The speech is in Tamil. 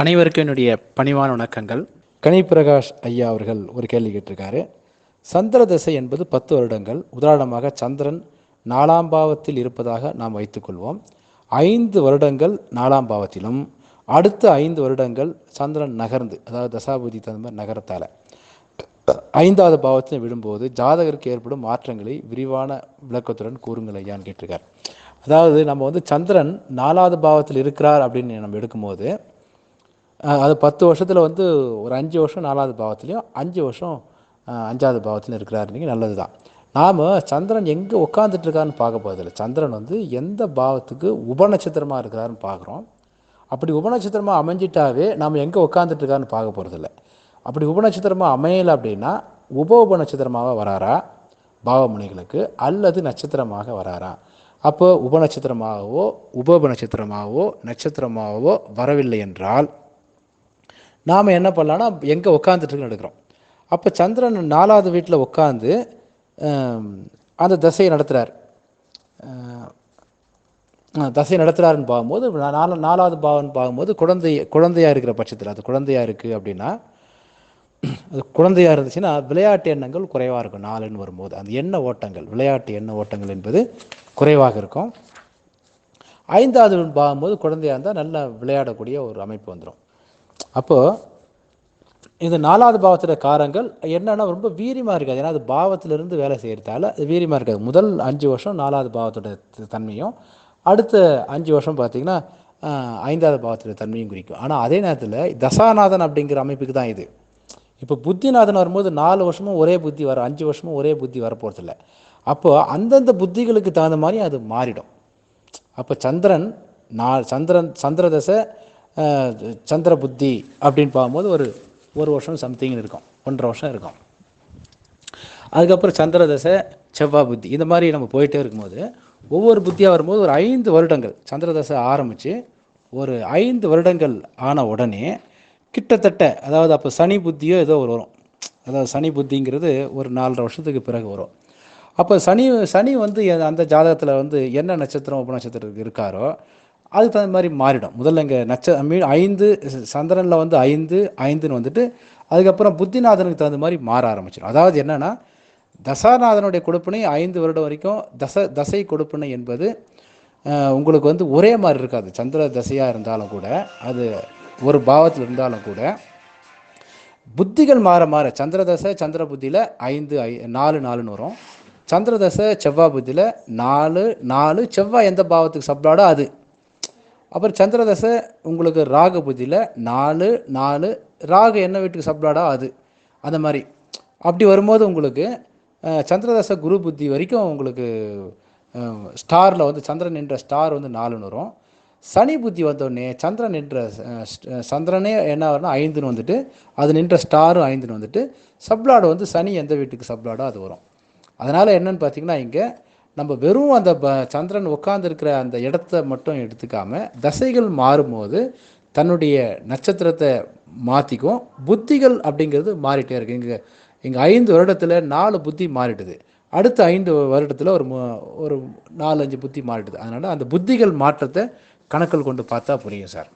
அனைவருக்கும் என்னுடைய பணிவான வணக்கங்கள். கனிப்பிரகாஷ் ஐயா அவர்கள் ஒரு கேள்வி கேட்டிருக்காரு. சந்திர தசை என்பது பத்து வருடங்கள். உதாரணமாக சந்திரன் நாலாம் பாவத்தில் இருப்பதாக நாம் வைத்துக்கொள்வோம் ஐந்து வருடங்கள் நாலாம் பாவத்திலும் அடுத்த ஐந்து வருடங்கள் சந்திரன் நகர்ந்து அதாவது தசாபதி தகுந்த மாதிரி நகரத்தால். ஐந்தாவது பாவத்தில் விடும்போது ஜாதகருக்கு ஏற்படும் மாற்றங்களை விரிவான விளக்கத்துடன் கூறுங்கள் ஐயான்னு கேட்டிருக்கார். அதாவது நம்ம வந்து சந்திரன் நாலாவது பாவத்தில் இருக்கிறார் அப்படின்னு நம்ம எடுக்கும்போது அது பத்து வருஷத்தில் வந்து ஒரு அஞ்சு வருஷம் நாலாவது பாவத்துலேயும் அஞ்சு வருஷம் அஞ்சாவது பாவத்துலையும் இருக்கிறாருனீங்க நல்லது தான் நாம் சந்திரன் எங்கே உட்காந்துட்ருக்காருன்னு பார்க்க போகிறதில்ல சந்திரன் வந்து எந்த பாவத்துக்கு உபநட்சத்திரமாக இருக்கிறாருன்னு பார்க்குறோம். அப்படி உபநட்சத்திரமாக அமைஞ்சிட்டாவே நாம் எங்கே உட்காந்துட்ருக்காருன்னு பார்க்க போகிறதில்ல அப்படி உபநட்சத்திரமாக அமையலை அப்படின்னா உப உபநட்சத்திரமாக வராரா? பாவமுனைகளுக்கு அல்லது நட்சத்திரமாக வராரா? அப்போ உபநட்சத்திரமாகவோ உப உபநட்சத்திரமாகவோ நட்சத்திரமாகவோ வரவில்லை என்றால் நாம் என்ன பண்ணலான்னா எங்கே உட்காந்துட்டுருக்குன்னு எடுக்கிறோம். அப்போ சந்திரன் நாலாவது வீட்டில் உட்காந்து அந்த தசையை நடத்துகிறார் தசை நடத்துகிறாருன்னு பார்க்கும்போது நாலு நாலா நாலாவது பாவம்னு பார்க்கும்போது குழந்தை குழந்தையாக இருக்கிற பட்சத்தில் அது குழந்தையாக இருக்குது அப்படின்னா அது குழந்தையாக இருந்துச்சுன்னா விளையாட்டு எண்ணங்கள் குறைவாக இருக்கும் நாலுன்னு வரும்போது. அந்த எண்ண ஓட்டங்கள் விளையாட்டு எண்ண ஓட்டங்கள் என்பது குறைவாக இருக்கும். ஐந்தாவது பார்க்கும்போது குழந்தையாக இருந்தால் நல்லா விளையாடக்கூடிய ஒரு அமைப்பு வந்துடும் அப்போது இந்த நாலாவது பாவத்தில் காரங்கள் என்னென்னா ரொம்ப வீரியமாக இருக்காது. ஏன்னா அது பாவத்திலிருந்து வேலை செய்கிறதால அது வீரியமாக இருக்காது. முதல் அஞ்சு வருஷம் நாலாவது பாவத்தோட தன்மையும் அடுத்த அஞ்சு வருஷம் பார்த்தீங்கன்னா ஐந்தாவது பாவத்தோட தன்மையும் குறிக்கும். ஆனால் அதே நேரத்தில் தசாநாதன் அப்படிங்கிற அமைப்புக்கு தான் இது. இப்போ புத்திநாதன் வரும்போது நாலு வருஷமும் ஒரே புத்தி வர அஞ்சு வருஷமும் ஒரே புத்தி வரப்போகிறதில்ல அப்போது அந்தந்த புத்திகளுக்கு தகுந்த மாதிரி அது மாறிடும். அப்போ சந்திரன் நா சந்திரன் சந்திர தசை சந்திர புத்தி அப்படின்னு பார்க்கும்போது ஒரு ஒரு வருஷம் சம்திங் இருக்கும். ஒன்றரை வருஷம் இருக்கும். அதுக்கப்புறம் சந்திர தசை செவ்வாய் புத்தி இந்த மாதிரி நம்ம போயிட்டே இருக்கும்போது ஒவ்வொரு புத்தியாக வரும்போது ஒரு ஐந்து வருடங்கள் சந்திர தசை ஆரம்பித்து ஒரு ஐந்து வருடங்கள் ஆன உடனே கிட்டத்தட்ட அதாவது அப்போ சனி புத்தியோ ஏதோ ஒரு வரும். அதாவது சனி புத்திங்கிறது ஒரு நாலரை வருஷத்துக்கு பிறகு வரும். அப்போ சனி சனி வந்து அந்த ஜாதகத்தில் வந்து என்ன நட்சத்திரம் உப நட்சத்திரத்துக்கு இருக்காரோ அதுக்கு தகுந்த மாதிரி மாறிடும். முதல்ல இங்கே நட்ச மீன் ஐந்து சந்திரனில் வந்து ஐந்து ஐந்துன்னு வந்துட்டு அதுக்கப்புறம் புத்திநாதனுக்கு தகுந்த மாதிரி மாற ஆரம்பிச்சிடும். அதாவது என்னென்னா தசாநாதனுடைய கொடுப்பினை ஐந்து வருடம் வரைக்கும் தச தசை கொடுப்பினை என்பது உங்களுக்கு வந்து ஒரே மாதிரி இருக்காது. சந்திர தசையாக இருந்தாலும் கூட அது ஒரு பாவத்தில் இருந்தாலும் கூட புத்திகள் மாற மாற சந்திரதசை சந்திர புத்தியில் ஐந்து ஐ நாலு நாலுன்னு வரும். சந்திரதசை செவ்வாய் புத்தியில் நாலு நாலு செவ்வாய் எந்த பாவத்துக்கு சப்ளாடோ அது. அப்புறம் சந்திரதசை உங்களுக்கு ராக புத்தியில் நாலு நாலு ராகு என்ன வீட்டுக்கு சப்ளாடோ அது. அந்த மாதிரி. அப்படி வரும்போது உங்களுக்கு சந்திரதசை குரு புத்தி வரைக்கும் உங்களுக்கு ஸ்டாரில் வந்து சந்திரன் என்ற ஸ்டார் வந்து நாலுன்னு வரும். சனி புத்தி வந்தோடனே சந்திரன் நின்ற சந்திரனே என்ன வரும்னா ஐந்துன்னு வந்துட்டு அது நின்ற ஸ்டாரும் ஐந்துன்னு வந்துட்டு சப்ளாடு வந்து சனி எந்த வீட்டுக்கு சப்ளாடோ அது வரும். அதனால் என்னன்னு பார்த்தீங்கன்னா இங்கே நம்ம வெறும் அந்த ப சந்திரன் உட்கார்ந்துருக்கிற அந்த இடத்த மட்டும் எடுத்துக்காம தசைகள் மாறும்போது தன்னுடைய நட்சத்திரத்தை மாற்றிக்கும் புத்திகள் அப்படிங்கிறது மாறிட்டே இருக்கு. இங்கே இங்கே ஐந்து வருடத்தில் நாலு புத்தி மாறிடுது. அடுத்த ஐந்து வருடத்தில் ஒரு ஒரு நாலு அஞ்சு புத்தி மாறிடுது. அதனால் அந்த புத்திகள் மாற்றத்தை கணக்கில் கொண்டு பார்த்தா புரியும் சார்.